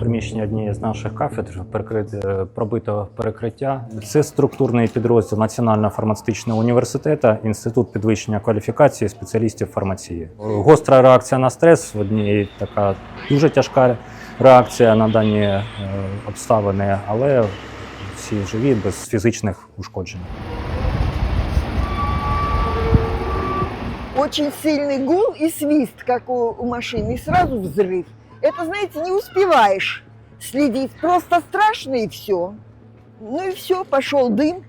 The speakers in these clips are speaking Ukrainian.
Приміщення однієї з наших кафедр перекрите пробито перекриття. Це структурний підрозділ Національного фармацевтичного університету, інститут підвищення кваліфікації спеціалістів фармації. Гостра реакція на стрес однієї така дуже тяжка реакція на дані е, обставини, але всі живі без фізичних ушкоджень. Очень сильный гул и свист, как у, у машины, и сразу взрыв. Это, знаете, не успеваешь следить. Просто страшно и все. Ну и все, пошел дым.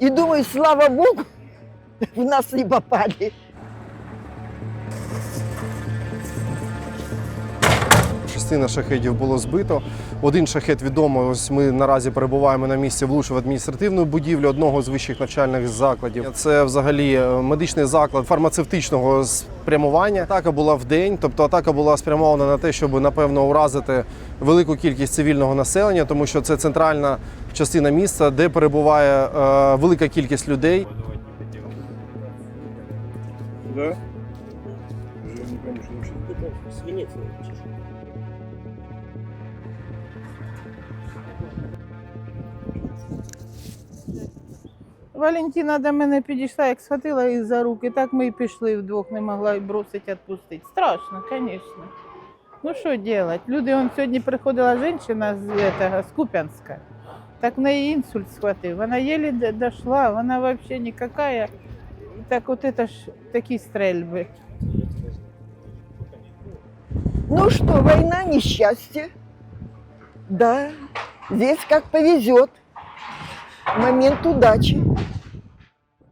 И думаю, слава богу, в нас не попали. Частина шахедів було збито. Один шахет відомо. Ось ми наразі перебуваємо на місці, влучив адміністративну будівлю одного з вищих навчальних закладів. Це взагалі е, медичний заклад фармацевтичного спрямування. Атака була в день, тобто атака була спрямована на те, щоб напевно уразити велику кількість цивільного населення, тому що це центральна частина міста, де перебуває е, велика кількість людей. Да? Уже не помню, что Валентина до мене підійшла, як схватила їх за руки, так ми і пішли вдвох, не могла і бросити, відпустити. Страшно, звісно. Ну що робити? Люди, он сьогодні приходила жінка з, этого, з Куп'янська, так в неї інсульт схватив. Вона єлі д- дошла, вона взагалі ніяка. Так от це ж такі стрельби. Ну что, война несчастье. Да, здесь как повезет. Момент удачи.